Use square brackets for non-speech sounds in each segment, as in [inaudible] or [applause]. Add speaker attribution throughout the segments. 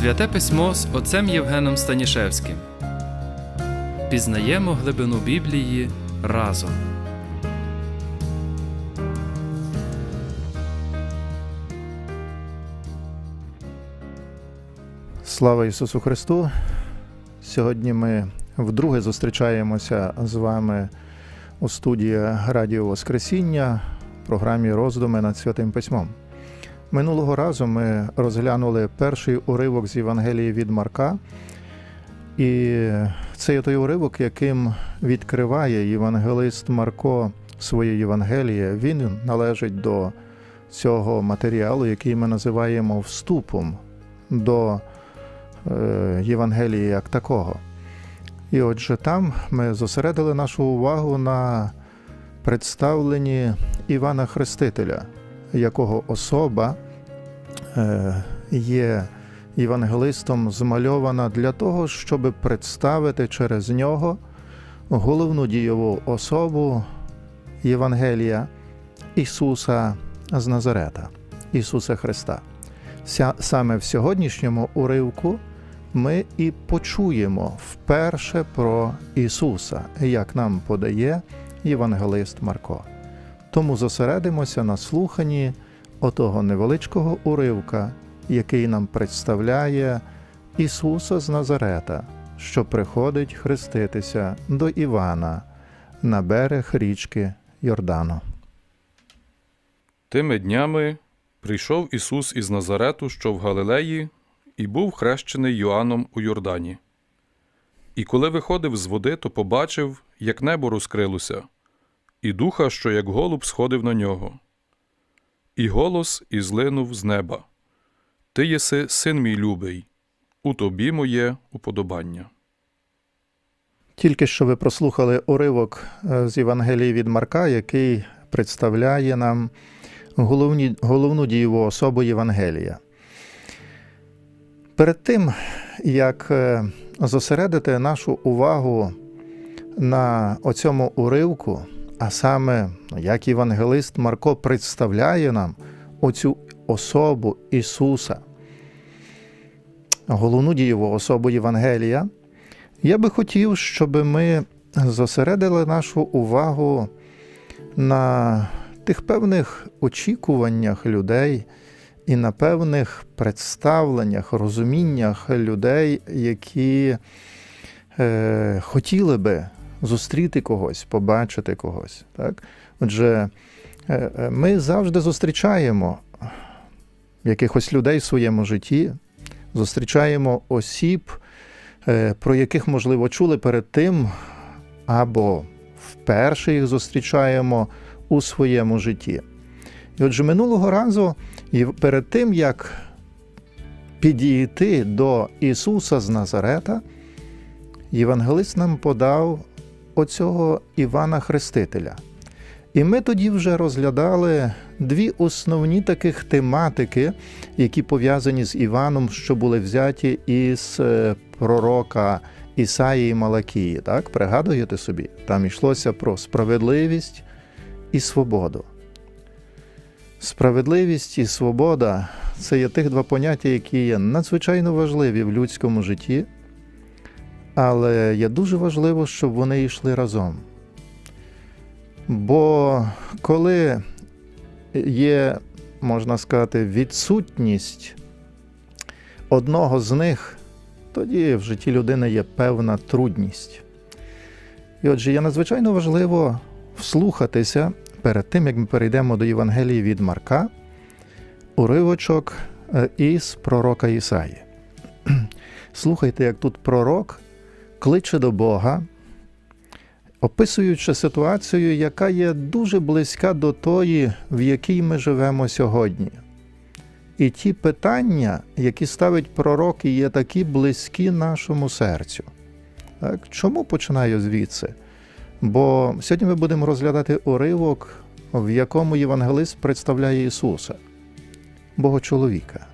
Speaker 1: Святе письмо з отцем Євгеном Станішевським. Пізнаємо глибину Біблії разом.
Speaker 2: Слава Ісусу Христу! Сьогодні ми вдруге зустрічаємося з вами у студії Радіо Воскресіння в програмі Роздуми над Святим Письмом. Минулого разу ми розглянули перший уривок з Євангелії від Марка, і це є той уривок, яким відкриває євангелист Марко своє Євангеліє. Він належить до цього матеріалу, який ми називаємо вступом до е, Євангелії як такого. І отже, там ми зосередили нашу увагу на представленні Івана Хрестителя, якого особа е, є євангелистом змальована для того, щоб представити через нього головну дієву особу Євангелія Ісуса з Назарета, Ісуса Христа. Саме в сьогоднішньому уривку ми і почуємо вперше про Ісуса, як нам подає євангелист Марко. Тому зосередимося на слуханні отого невеличкого уривка, який нам представляє Ісуса з Назарета, що приходить хреститися до Івана на берег річки Йордану.
Speaker 3: Тими днями прийшов Ісус із Назарету, що в Галилеї, і був хрещений Йоанном у Йордані. І коли виходив з води, то побачив, як небо розкрилося, і духа, що як голуб сходив на нього. І голос ізлинув з неба: Ти єси син мій любий, у тобі моє уподобання.
Speaker 2: Тільки що ви прослухали уривок е, з Євангелії від Марка, який представляє нам головні, головну дієву особу Євангелія. Перед тим, як е, зосередити нашу увагу на оцьому уривку, а саме як євангелист Марко представляє нам оцю особу Ісуса, головну дієву особу Євангелія, я би хотів, щоб ми зосередили нашу увагу на тих певних очікуваннях людей і на певних представленнях, розуміннях людей, які е, хотіли би зустріти когось, побачити когось. Так? Отже, е, е, ми завжди зустрічаємо якихось людей в своєму житті, зустрічаємо осіб, е, про яких, можливо, чули перед тим, або вперше їх зустрічаємо у своєму житті. І отже, минулого разу, перед тим, як підійти до Ісуса з Назарета, Євангелист нам подав оцього Івана Хрестителя. І ми тоді вже розглядали дві основні таких тематики, які пов'язані з Іваном, що були взяті із е, пророка Ісаї і Малакії. Так, пригадуєте собі? Там йшлося про справедливість і свободу. Справедливість і свобода це є тих два поняття, які є надзвичайно важливі в людському житті, але є дуже важливо, щоб вони йшли разом. Бо коли є, можна сказати, відсутність одного з них, тоді в житті людини є певна трудність. І отже, є надзвичайно важливо вслухатися перед тим, як ми перейдемо до Євангелії від Марка, уривочок е, із пророка Ісаї. [clears throat] Слухайте, як тут пророк кличе до Бога, описуючи ситуацію, яка є дуже близька до тої, в якій ми живемо сьогодні. І ті питання, які ставить пророк, є такі близькі нашому серцю. Так? Чому починаю звідси? Бо сьогодні ми будемо розглядати уривок, в якому євангелист представляє Ісуса, Богочоловіка.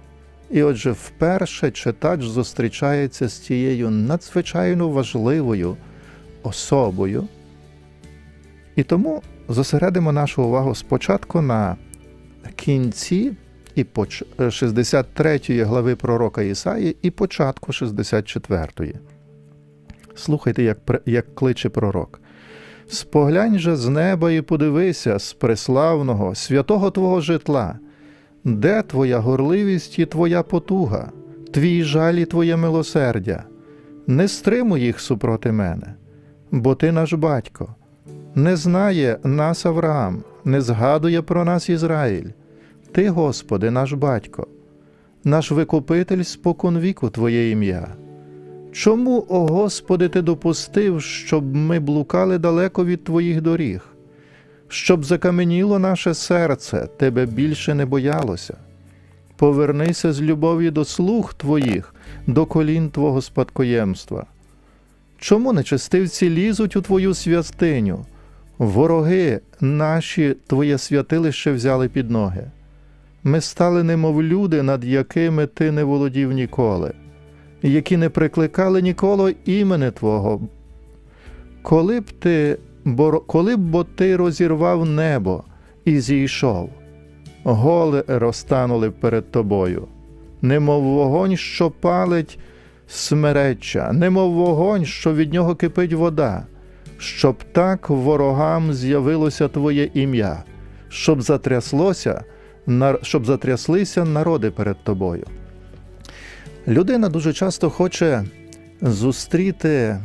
Speaker 2: І отже, вперше читач зустрічається з тією надзвичайно важливою особою. І тому зосередимо нашу увагу спочатку на кінці і поч... е, 63 глави пророка Ісаї і початку 64. Слухайте, як, як кличе пророк. Споглянь же з неба і подивися з преславного, святого Твого житла, де твоя горливість і твоя потуга, твій жаль і твоє милосердя. Не стримуй їх супроти мене, бо ти наш батько. Не знає нас Авраам, не згадує про нас Ізраїль. Ти, Господи, наш батько, наш викупитель спокон віку Твоє ім'я. Чому, о Господи, Ти допустив, щоб ми блукали далеко від Твоїх доріг, щоб закаменіло наше серце, Тебе більше не боялося? Повернися з любові до слуг Твоїх, до колін Твого спадкоємства. Чому нечестивці лізуть у Твою святиню? Вороги наші Твоє святилище взяли під ноги. Ми стали немов люди, над якими ти не володів ніколи, які не прикликали ніколи імени Твого. Коли б ти, бо, коли б бо ти розірвав небо і зійшов, голи розтанули перед тобою, немов вогонь, що палить смереччя, немов вогонь, що від нього кипить вода, щоб так ворогам з'явилося Твоє ім'я, щоб затряслося щоб затряслися народи перед тобою. Людина дуже часто хоче зустріти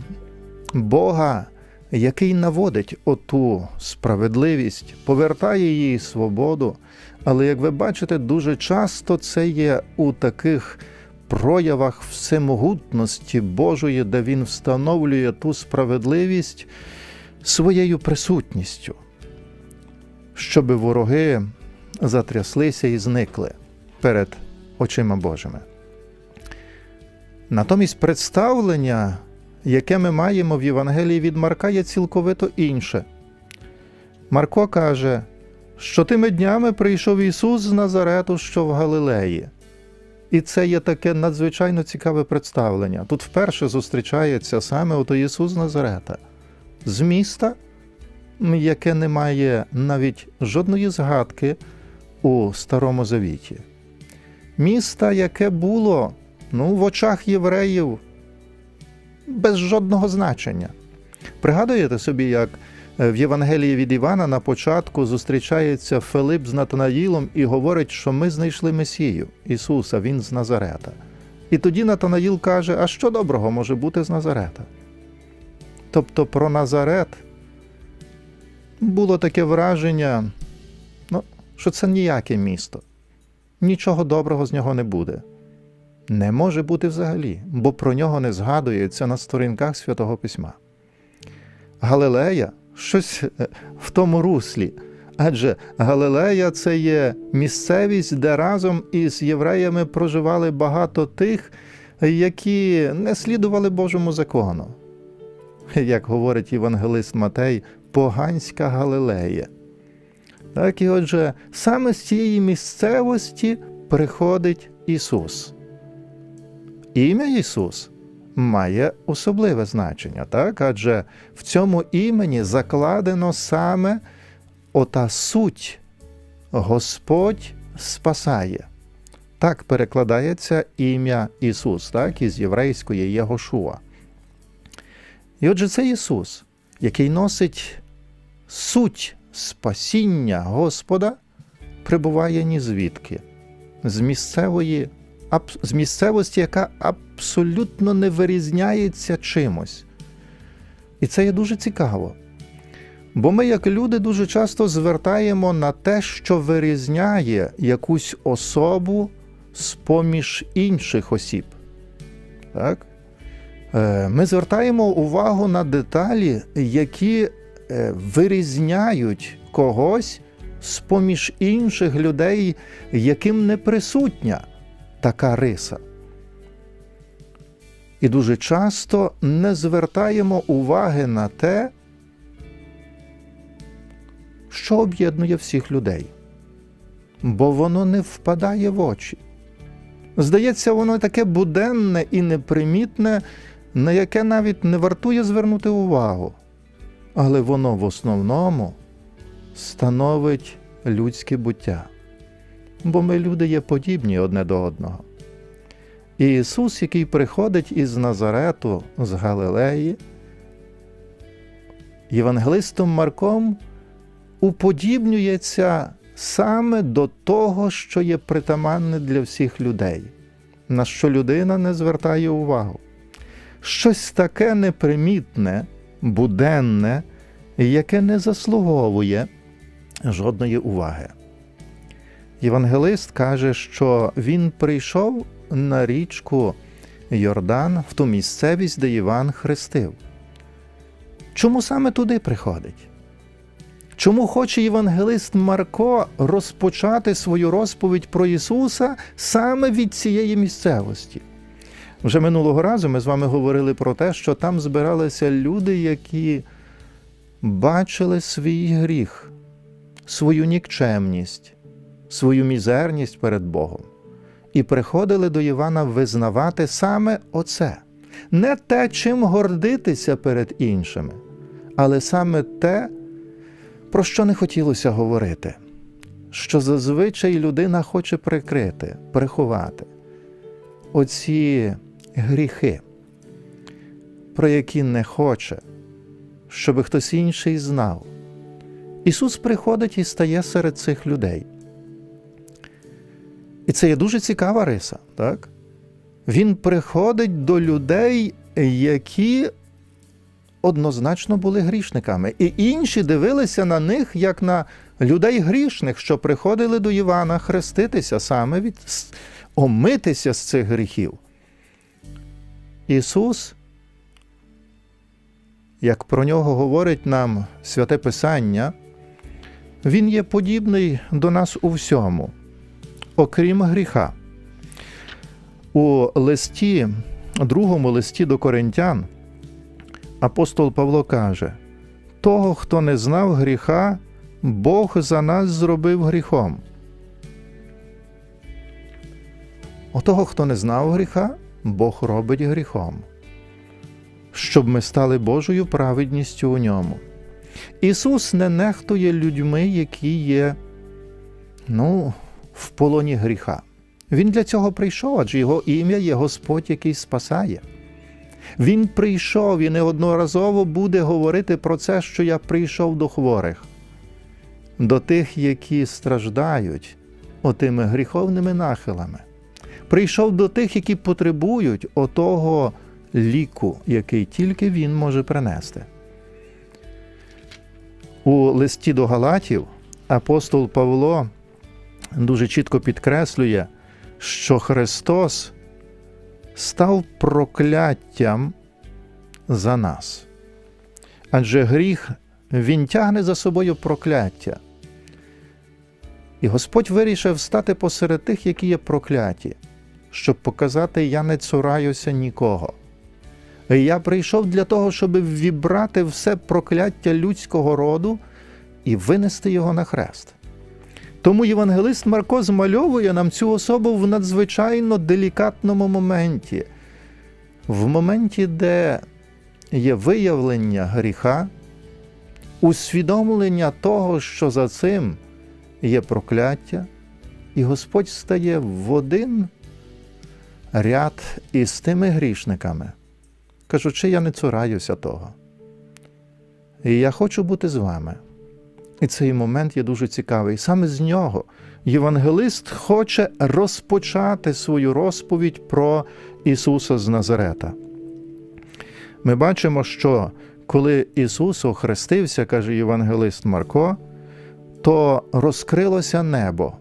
Speaker 2: Бога, який наводить оту справедливість, повертає їй свободу. Але, як ви бачите, дуже часто це є у таких проявах всемогутності Божої, де Він встановлює ту справедливість своєю присутністю, щоби вороги затряслися і зникли перед очима Божими. Натомість представлення, яке ми маємо в Євангелії від Марка, є цілковито інше. Марко каже, що тими днями прийшов Ісус з Назарету, що в Галилеї. І це є таке надзвичайно цікаве представлення. Тут вперше зустрічається саме ото Ісус Назарета, з міста, яке не має навіть жодної згадки у Старому Завіті. Міста, яке було ну, в очах євреїв без жодного значення. Пригадуєте собі, як е, в Євангелії від Івана на початку зустрічається Филип з Натанаїлом і говорить, що ми знайшли Месію Ісуса, Він з Назарета. І тоді Натанаїл каже: А що доброго може бути з Назарета? Тобто про Назарет було таке враження, ну, що це ніяке місто. Нічого доброго з нього не буде. Не може бути взагалі, бо про нього не згадується на сторінках Святого Письма. Галилея щось е, в тому руслі. Адже Галилея це є місцевість, де разом із євреями проживали багато тих, які не слідували Божому закону. Як говорить євангелист Матей, поганська Галилея. Так і отже, саме з цієї місцевості приходить Ісус. Ім'я Ісус має особливе значення, так? адже в цьому імені закладено саме ота суть Господь спасає. Так перекладається ім'я Ісус, так, із єврейської Єгошуа. І отже, це Ісус, який носить суть спасіння Господа, прибуває ні звідки, з місцевої з місцевості, яка абсолютно не вирізняється чимось. І це є дуже цікаво. Бо ми, як люди, дуже часто звертаємо на те, що вирізняє якусь особу з-поміж інших осіб. Так? Е, Ми звертаємо увагу на деталі, які е, вирізняють когось з-поміж інших людей, яким не присутня така риса. І дуже часто не звертаємо уваги на те, що об'єднує всіх людей, бо воно не впадає в очі. Здається, воно таке буденне і непримітне, на яке навіть не вартує звернути увагу, але воно в основному становить людське буття. Бо ми люди є подібні одне до одного. І Ісус, який приходить із Назарету, з Галилеї, Євангелистом Марком уподібнюється саме до того, що є притаманне для всіх людей, на що людина не звертає увагу. Щось таке непримітне, буденне, яке не заслуговує жодної уваги. Євангелист каже, що він прийшов на річку Йордан в ту місцевість, де Іван хрестив. Чому саме туди приходить? Чому хоче євангелист Марко розпочати свою розповідь про Ісуса саме від цієї місцевості? Вже минулого разу ми з вами говорили про те, що там збиралися люди, які бачили свій гріх, свою нікчемність, свою мізерність перед Богом, і приходили до Івана визнавати саме оце, не те, чим гордитися перед іншими, але саме те, про що не хотілося говорити, що зазвичай людина хоче прикрити, приховати оці гріхи, про які не хоче, щоб хтось інший знав. Ісус приходить і стає серед цих людей. І це є дуже цікава риса, так? Він приходить до людей, які однозначно були грішниками, і інші дивилися на них як на людей грішних, що приходили до Івана хреститися саме від омитися з цих гріхів. Ісус, як про нього говорить нам святе Писання, Він є подібний до нас у всьому, окрім гріха. У листі, другому листі до Коринтян, апостол Павло каже: того, хто не знав гріха, Бог за нас зробив гріхом. Отого, хто не знав гріха, Бог робить гріхом, щоб ми стали Божою праведністю у ньому. Ісус не нехтує людьми, які є ну, в полоні гріха. Він для цього прийшов, адже його ім'я є Господь, який спасає. Він прийшов і неодноразово буде говорити про це, що я прийшов до хворих, до тих, які страждають отими гріховними нахилами. Прийшов до тих, які потребують отого ліку, який тільки він може принести. У листі до Галатів апостол Павло дуже чітко підкреслює, що Христос став прокляттям за нас. Адже гріх він тягне за собою прокляття. І Господь вирішив стати посеред тих, які є прокляті, щоб показати, я не цураюся нікого. Я прийшов для того, щоб вібрати все прокляття людського роду і винести його на хрест. Тому євангелист Марко змальовує нам цю особу в надзвичайно делікатному моменті, в моменті, де є виявлення гріха, усвідомлення того, що за цим є прокляття, і Господь стає в один ряд із тими грішниками, кажучи, я не цураюся того. І я хочу бути з вами. І цей момент є дуже цікавий. Саме з нього євангелист хоче розпочати свою розповідь про Ісуса з Назарета. Ми бачимо, що коли Ісус охрестився, каже євангелист Марко, то розкрилося небо.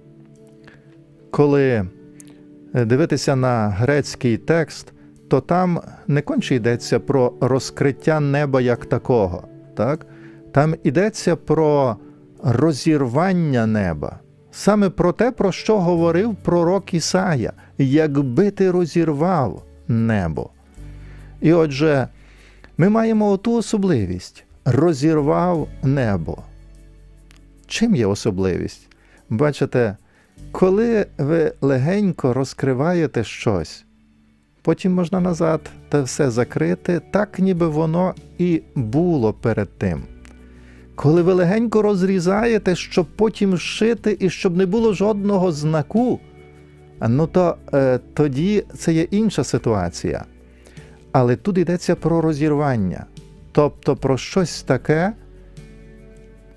Speaker 2: Коли дивитися на грецький текст, то там не конче йдеться про розкриття неба як такого. Так? Там йдеться про розірвання неба, саме про те, про що говорив пророк Ісая, якби ти розірвав небо. І отже, ми маємо оту особливість розірвав небо. Чим є особливість? Бачите, коли ви легенько розкриваєте щось, потім можна назад те все закрити, так ніби воно і було перед тим. Коли ви легенько розрізаєте, щоб потім шити і щоб не було жодного знаку, ну то е, тоді це є інша ситуація. Але тут йдеться про розірвання, тобто про щось таке,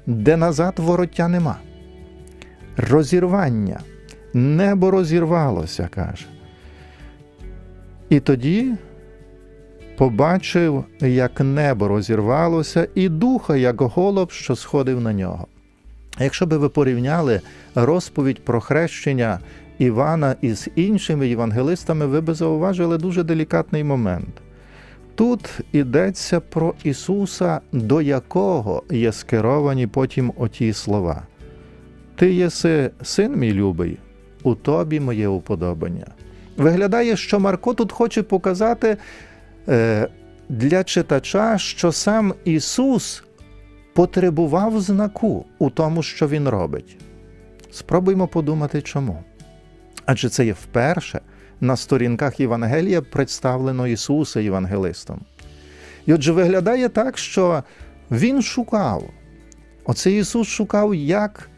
Speaker 2: де назад вороття нема. Розірвання. Небо розірвалося, каже. І тоді побачив, як небо розірвалося, і духа, як голуб, що сходив на нього. Якщо би ви порівняли розповідь про хрещення Івана із іншими євангелистами, ви би зауважили дуже делікатний момент. Тут йдеться про Ісуса, до якого є скеровані потім оті слова. Ти єси син мій любий, у тобі моє уподобання. Виглядає, що Марко тут хоче показати для читача, що сам Ісус потребував знаку у тому, що Він робить. Спробуймо подумати, чому. Адже це є вперше на сторінках Євангелія представлено Ісуса Євангелистом. І отже, виглядає так, що Він шукав. Оце Ісус шукав, як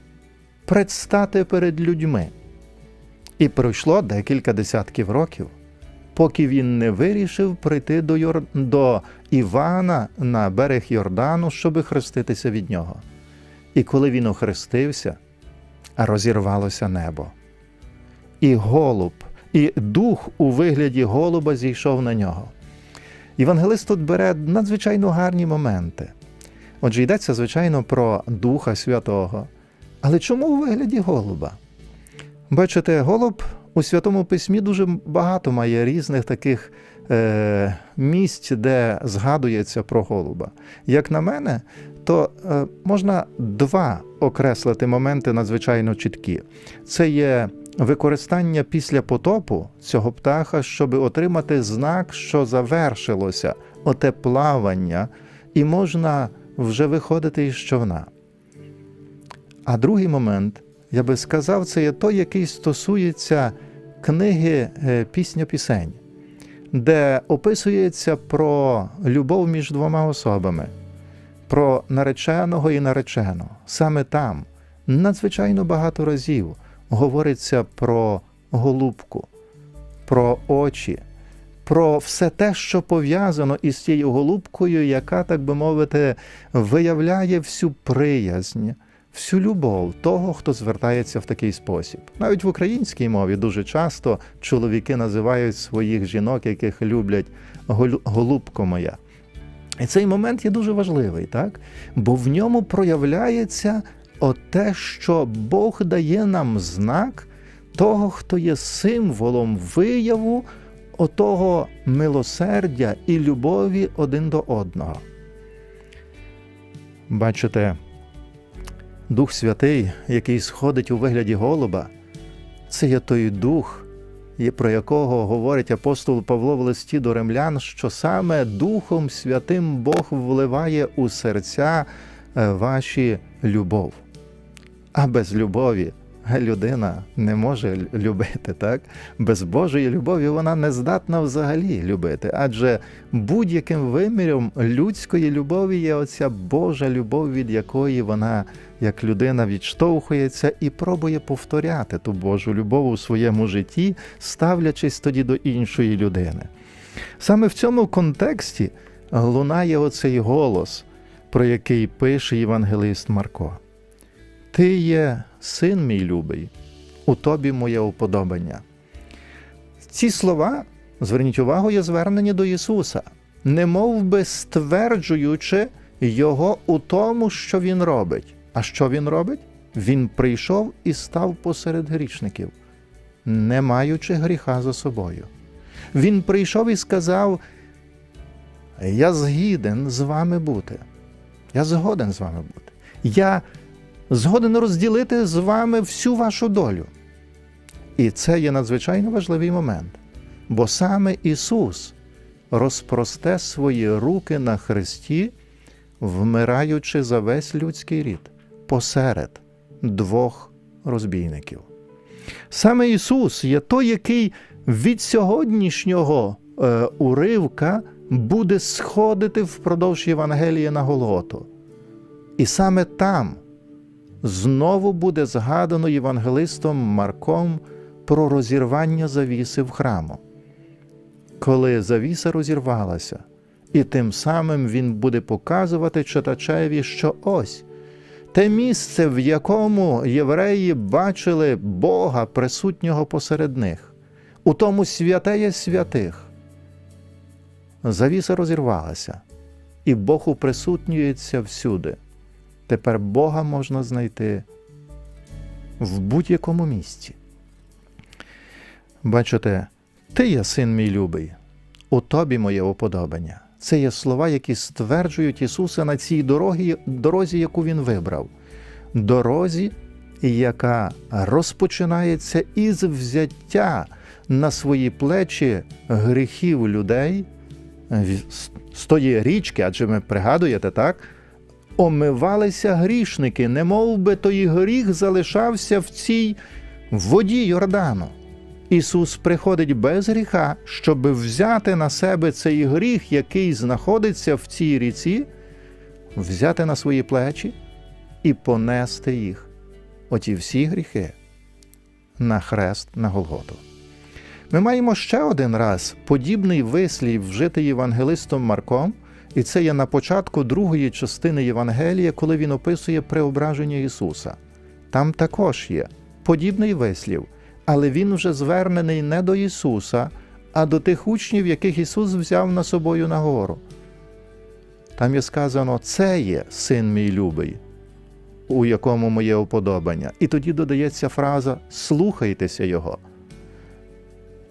Speaker 2: предстати перед людьми. І пройшло декілька десятків років, поки він не вирішив прийти до, Йор... до Івана на берег Йордану, щоби хреститися від нього. І коли він охрестився, розірвалося небо. І голуб, і дух у вигляді голуба зійшов на нього. Євангелист тут бере надзвичайно гарні моменти. Отже, йдеться, звичайно, про Духа Святого. Але чому у вигляді голуба? Бачите, голуб у Святому Письмі дуже багато має різних таких е, місць, де згадується про голуба. Як на мене, то е, можна два окреслити моменти надзвичайно чіткі. Це є використання після потопу цього птаха, щоб отримати знак, що завершилося оте плавання, і можна вже виходити із човна. А другий момент, я би сказав, це є той, який стосується книги е, Пісня пісень, де описується про любов між двома особами, про нареченого і нареченого. Саме там надзвичайно багато разів говориться про голубку, про очі, про все те, що пов'язано із цією голубкою, яка, так би мовити, виявляє всю приязнь, всю любов того, хто звертається в такий спосіб. Навіть в українській мові дуже часто чоловіки називають своїх жінок, яких люблять «голю- голубко моя. І цей момент є дуже важливий, так? бо в ньому проявляється оте, що Бог дає нам знак того, хто є символом вияву отого милосердя і любові один до одного. Бачите, Дух Святий, який сходить у вигляді голуба, це є той дух, про якого говорить апостол Павло в листі до римлян, що саме Духом Святим Бог вливає у серця е, ваші любов. А без любові людина не може любити, так? Без Божої любові вона не здатна взагалі любити. Адже будь-яким виміром людської любові є оця Божа любов, від якої вона, як людина, відштовхується і пробує повторяти ту Божу любов у своєму житті, ставлячись тоді до іншої людини. Саме в цьому контексті лунає оцей голос, про який пише євангелист Марко. Ти є син мій любий, у тобі моє уподобання. Ці слова, зверніть увагу, є звернені до Ісуса, не би стверджуючи Його у тому, що Він робить. А що Він робить? Він прийшов і став посеред грішників, не маючи гріха за собою. Він прийшов і сказав: Я згіден з вами бути. Я згоден з вами бути. Я згоден розділити з вами всю вашу долю. І це є надзвичайно важливий момент, бо саме Ісус розпросте свої руки на хресті, вмираючи за весь людський рід посеред двох розбійників. Саме Ісус є той, який від сьогоднішнього е, уривка буде сходити впродовж Євангелія на Голготу. І саме там знову буде згадано євангелистом Марком про розірвання завіси в храму. Коли завіса розірвалася, і тим самим він буде показувати читачеві, що ось те місце, в якому євреї бачили Бога присутнього посеред них, у тому святеє святих. Завіса розірвалася, і Бог уприсутнюється всюди. Тепер Бога можна знайти в будь-якому місці. Бачите, ти є син мій любий, у тобі моє уподобання. Це є слова, які стверджують Ісуса на цій дорогі, дорозі, яку Він вибрав. Дорозі, яка розпочинається із взяття на свої плечі гріхів людей з тої річки, адже ви пригадуєте, так? Омивалися грішники, немов би той гріх залишався в цій воді Йордану. Ісус приходить без гріха, щоб взяти на себе цей гріх, який знаходиться в цій ріці, взяти на свої плечі і понести їх, оті всі гріхи, на хрест на Голготу. Ми маємо ще один раз подібний вислів, вжитий євангелистом Марком, і це є на початку другої частини Євангелія, коли він описує преображення Ісуса. Там також є подібний вислів, але він вже звернений не до Ісуса, а до тих учнів, яких Ісус взяв на собою на гору. Там є сказано: це є син мій любий, у якому моє уподобання. І тоді додається фраза слухайтеся Його.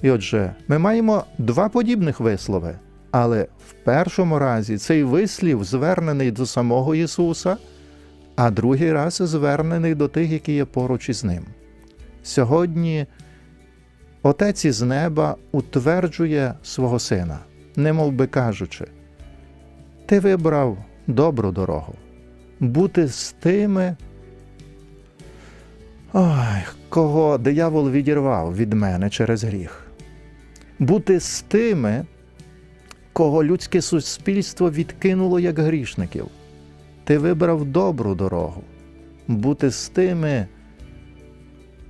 Speaker 2: І отже, ми маємо два подібних вислови, але в першому разі цей вислів звернений до самого Ісуса, а другий раз звернений до тих, які є поруч із ним. Сьогодні Отець із неба утверджує свого сина, немов би кажучи, ти вибрав добру дорогу, бути з тими, ой, кого диявол відірвав від мене через гріх, бути з тими, кого людське суспільство відкинуло як грішників. Ти вибрав добру дорогу, бути з тими,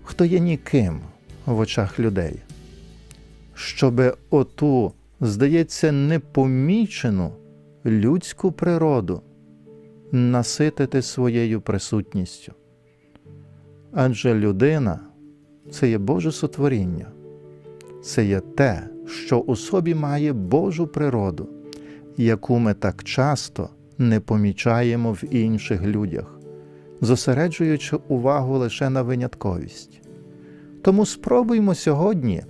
Speaker 2: хто є ніким в очах людей, щоб оту, здається, непомічену людську природу наситити своєю присутністю. Адже людина це є Боже сотворіння, це є те, що у собі має Божу природу, яку ми так часто не помічаємо в інших людях, зосереджуючи увагу лише на винятковість. Тому спробуймо сьогодні,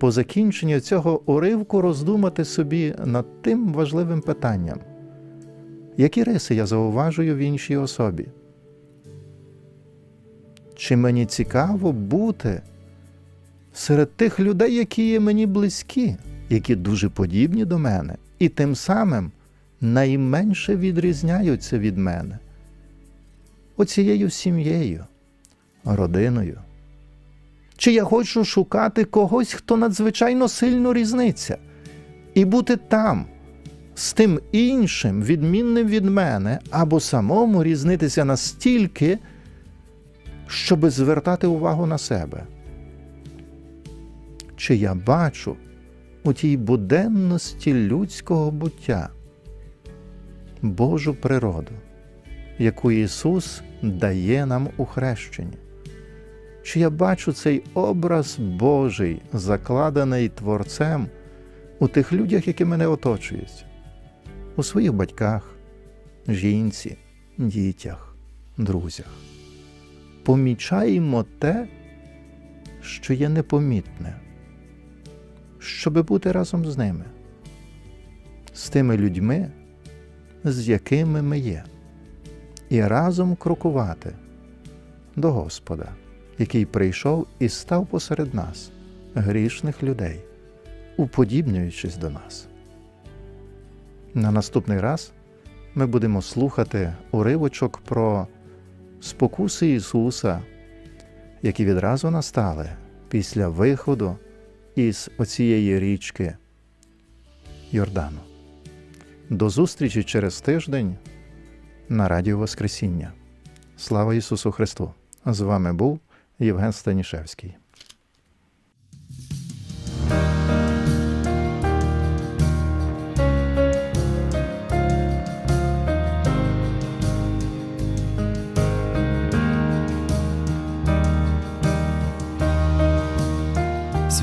Speaker 2: по закінченню цього уривку, роздумати собі над тим важливим питанням, які риси я зауважую в іншій особі? Чи мені цікаво бути серед тих людей, які є мені близькі, які дуже подібні до мене, і тим самим найменше відрізняються від мене? Оцією сім'єю, родиною. Чи я хочу шукати когось, хто надзвичайно сильно різниця, і бути там, з тим іншим, відмінним від мене, або самому різнитися настільки, щоби звертати увагу на себе? Чи я бачу у тій буденності людського буття Божу природу, яку Ісус дає нам у хрещенні? Чи я бачу цей образ Божий, закладений Творцем у тих людях, які мене оточують, у своїх батьках, жінці, дітях, друзях? Помічаємо те, що є непомітне, щоби бути разом з ними, з тими людьми, з якими ми є, і разом крокувати до Господа який прийшов і став посеред нас, грішних людей, уподібнюючись до нас. На наступний раз ми будемо слухати уривочок про спокуси Ісуса, які відразу настали після виходу із оцієї річки Йордану. До зустрічі через тиждень на Радіо Воскресіння. Слава Ісусу Христу! З вами був Євген Станішевський.